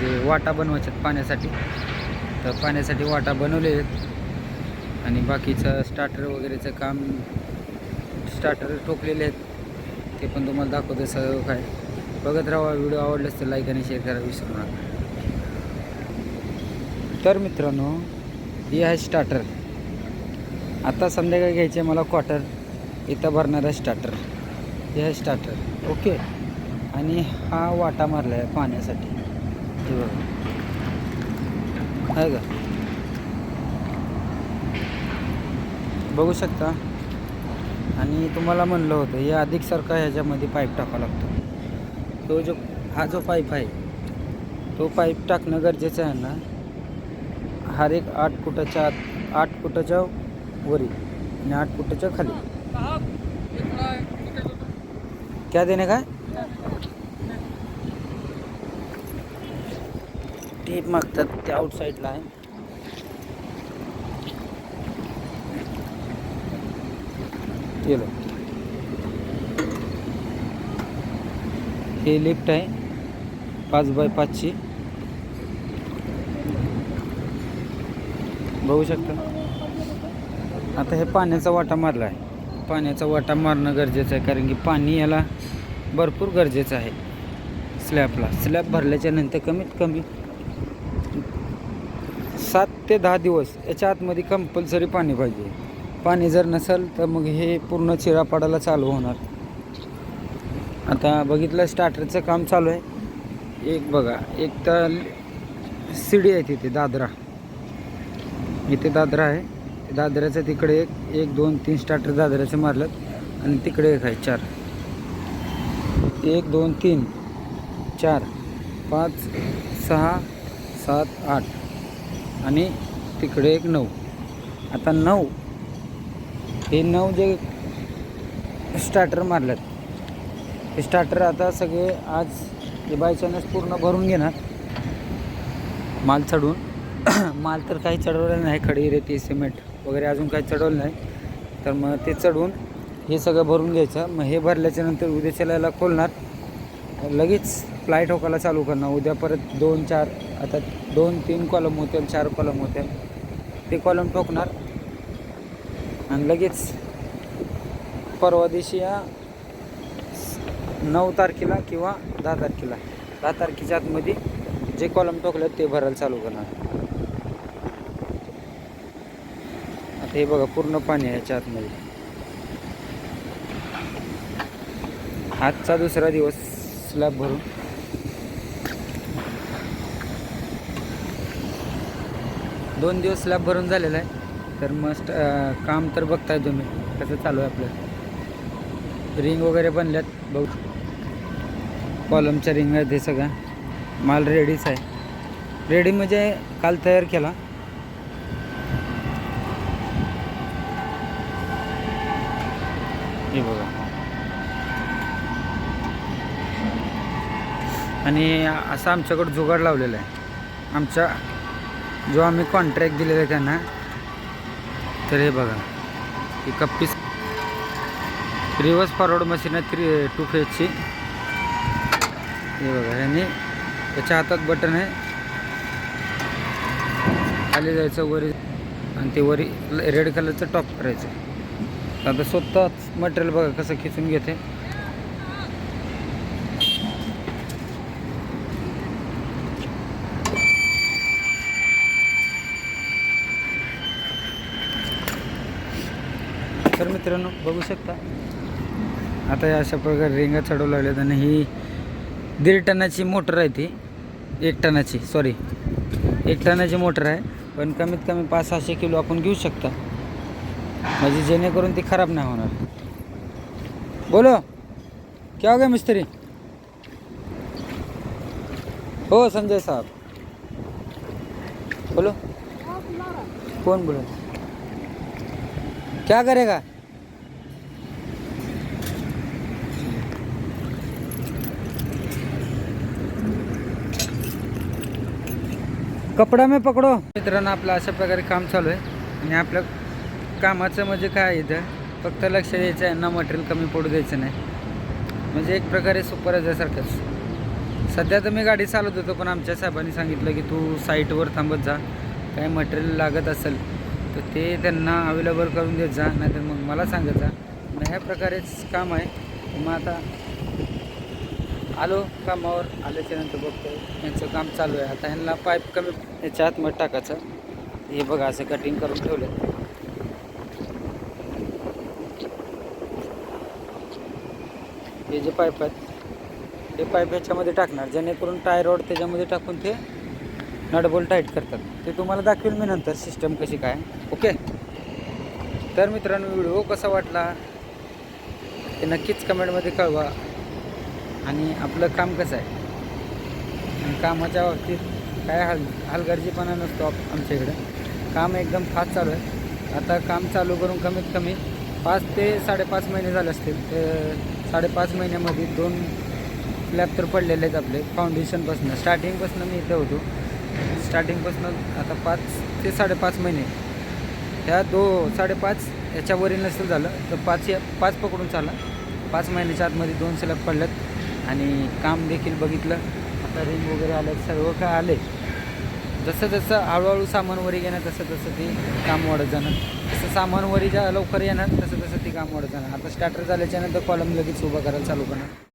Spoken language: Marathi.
म्हणजे वाटा बनवायच्यात पाण्यासाठी. तर पाण्यासाठी वाटा बनवले आहेत. आणि बाकीचं स्टार्टर वगैरेचं काम स्टार्टर ठोकलेले आहेत. ते पण तुम्हाला दाखवतो सगळं काय बघत राहा व्हिडिओ आवडल्यास तर लाईक आणि शेअर करायला विसरू नका. तर मित्रांनो हे आहे स्टार्टर आता संध्याकाळी घ्यायचे मला क्वार्टर इथं भरणार आहे स्टार्टर हे आहे स्टार्टर ओके आणि हा वाटा मारला आहे पाण्यासाठी. हे बघा आहे का? बघू शकता. आणि तुम्हाला म्हणलं होतं हे अधिक सारखा ह्याच्यामध्ये पाईप टाकावा लागतो. तो जो हा जो पाईप आहे तो पाईप टाकणं गरजेचं आहे ना? हर एक आठ फुटाच्या आत आठ फुटाच्या वरी आणि आठ फुटाच्या खाली. क्या देणे काय? ते मागतात ते आउटसाईडला आहे केलं. हे लिफ्ट आहे. पाच बाय पाचची बघू शकता. आता हे पाण्याचा वाटा मारला आहे. पाण्याचा वाटा मारणं गरजेचं आहे कारण की पाणी याला भरपूर गरजेचं आहे. स्लॅबला स्लॅब भरल्याच्या नंतर कमीत कमी सात ते दहा दिवस याच्या आतमध्ये कंपल्सरी पाणी पाहिजे. पाणी जर नसेल तर मग हे पूर्ण चिरा चालू होणार. आता बघितलं स्टार्टरचं काम चालू आहे. एक बघा एक तर शिडी आहे तिथे दादरा. इथे दादरा आहे. दादऱ्याचं तिकडे एक एक दोन तीन स्टार्टर दादऱ्याचे मारलं. आणि तिकडे एक आहे चार. एक दोन तीन चार पाच सहा सात आठ. आणि तिकडे एक नऊ. आता नऊ हे नऊ जे स्टार्टर मारलेत. हे स्टार्टर आता सगळे आज हे बाय चान्स पूर्ण भरून घेणार. माल चढवून माल तर काही चढवलेलं नाही खडी रेती सिमेंट वगैरे अजून काही चढवलं नाही. तर मग ते चढवून हे सगळं भरून घ्यायचं. मग हे भरल्याच्या नंतर उद्या चलायला खोलणार. लगेच फ्लाय ठोकायला चालू करणार. उद्या परत दोन चार आता दोन तीन कॉलम होतील चार कॉलम होतील ते कॉलम ठोकणार. आणि लगेच परवा दिवशी या नऊ तारखेला किंवा दहा तारखेला दहा तारखेच्या आतमध्ये जे कॉलम टोकलेत ते भरायला चालू करणार. आता हे बघा पूर्ण पाणी आहे ह्याच्या आतमध्ये. आजचा दुसरा दिवस स्लॅब भरून. दोन दिवस स्लॅब भरून झालेला आहे. तर मस्त काम तर बघताय तुम्ही कसं चालू आहे आपलं. रिंग वगैरे बनल्यात बघ. कॉलमच्या रिंग आहेत हे सगळं. माल रेडीच आहे. रेडी म्हणजे काल तयार केला. हे बघा. आणि असं आमच्याकडं जुगाड लावलेला आहे. आमच्या जो आम्ही कॉन्ट्रॅक्ट दिलेला आहे त्यांना तर हे बघा ही कप्पीस रिवर्स फॉरवर्ड मशीन आहे थ्री टू फेजची हे बघा ह्याने त्याच्या हातात बटन आहे. खाली जायचं वरी आणि ते वरी रेड कलरचं टॉप करायचं. आता स्वतःच मटेरियल बघा कसं खिचून घेते. तर मित्रांनो बघू शकता. आता या अशा प्रकारे रिंगा चढवू लागल्यात आणि ही दीड टनाची मोटर आहे ती. एक टनाची सॉरी एक टनाची मोटर आहे. पण कमीत कमी पाच सहाशे किलो आपण घेऊ शकता. म्हणजे जेणेकरून ती खराब नाही होणार. बोलो. क्या हो गया मिस्त्री? हो संजय साहब. बोलो. कौन बोलो क्या करेगा? कपडा मी पकडो. मित्रांनो आपलं अशा प्रकारे काम चालू आहे. आणि आपलं कामाचं म्हणजे काय आहे इथं? फक्त लक्ष द्यायचं आहे. ना मटेरियल कमी पडू द्यायचं नाही. म्हणजे एक प्रकारे सुपर सुपरवायझरसारखंच सध्या तर मी गाडी चालवत होतो पण आमच्या साहेबांनी सांगितलं की तू साईटवर थांबत जा. काय मटेरियल लागत असेल तर ते त्यांना अवेलेबल करून देत जा. नाहीतर मग मला सांगत जा. मग ह्या प्रकारेच काम आहे. मग आता आलो कामावर आल्याच्यानंतर बघतो यांचं काम चालू आहे. आता ह्यांना पाईप कमी याच्या आतमध्ये टाकायचं. हे बघा असं कटिंग करून ठेवलं हे जे पाईप आहेत ते पाईप ह्याच्यामध्ये टाकणार. जेणेकरून टाय रॉड त्याच्यामध्ये टाकून ते नटबोल टाईट करतात. ते तुम्हाला दाखवेल मी नंतर सिस्टम कशी काय. ओके तर मित्रांनो व्हिडिओ कसा वाटला? ते नक्कीच कमेंटमध्ये कळवा. आणि आपलं काम कसं आहे? आणि कामाच्या बाबतीत काय हल हलगर्जीपणा नसतो आप आमच्या इकडं. काम एकदम फास्ट चालू आहे. आता काम चालू करून कमीत कमी पाच ते साडेपाच महिने झाले असतील तर साडेपाच महिन्यामध्ये दोन स्लॅब तर पडलेले आहेत आपले फाउंडेशनपासून स्टार्टिंगपासून मी इथं होतो. स्टार्टिंगपासून आता पाच ते साडेपाच महिने. ह्या दो साडेपाच ह्याच्यावरील नसेल झालं तर पाच या पाच पकडून चाला. पाच महिन्याच्या आतमध्ये दोन स्लॅब पडल्यात. आणि काम देखील बघितलं. आता रिंग वगैरे आलं सर्व काय आले. जसं जसं हळूहळू सामान वरी घेणार तसं तसं ते काम वाढत जाणार. जसं सामान वरी ज्या लवकर येणार तसं तसं ते काम वाढत जाणार. आता स्टार्टर झाल्याच्यानंतर कॉलम लगेच उभा करायला चालू करणार.